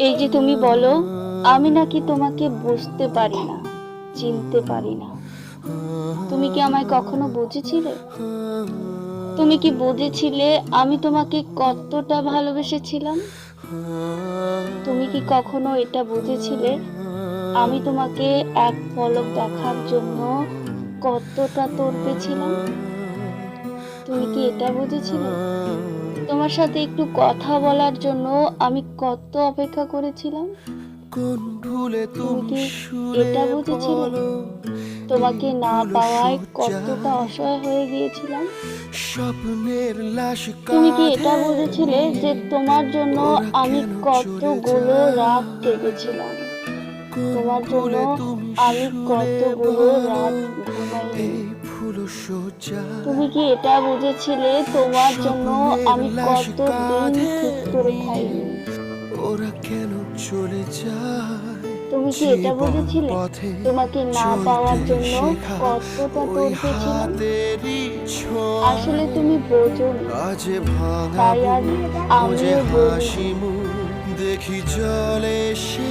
এই যে তুমি বলো, আমি নাকি তোমাকে বুঝতে পারি না, চিনতে পারি না। তুমি কি আমায় কখনো বুঝেছিলে? তুমি কি বুঝেছিলে আমি তোমাকে কতটা ভালোবেসেছিলাম? তুমি কি কখনো এটা বুঝেছিলে আমি তোমাকে এক পলক দেখার জন্য কতটা তড়পে ছিলাম তুমি কি এটা বুঝেছিলে? তোমার সাথে একটু কথা বলার জন্য আমি কত অপেক্ষা করেছিলাম। কোন ভুলে তুমি এটা বুঝেছিলে? তোমাকে না পাওয়ায় কতটা অসহায় হয়ে গিয়েছিলাম। স্বপ্নের লাশ তুমি কি এটা বুঝেছিলে যে তোমার জন্য আমি কতগুলো রাত কেঁদেছিলাম তোমার জন্য আমি কতগুলো রাত তুমি কি এটা বুঝেছিলে? তোমার জন্য আমি কত দিন ঠিক করে খাইনি। ওরা কেন চলে যায়? তুমি কি এটা বুঝেছিলে? তোমাকে না পাওয়ার জন্য কতটা ওই তড়পেছিলাম আসলে তুমি ভাঙা তাই আজ আমিও হাসি মুখ দেখি চলে সে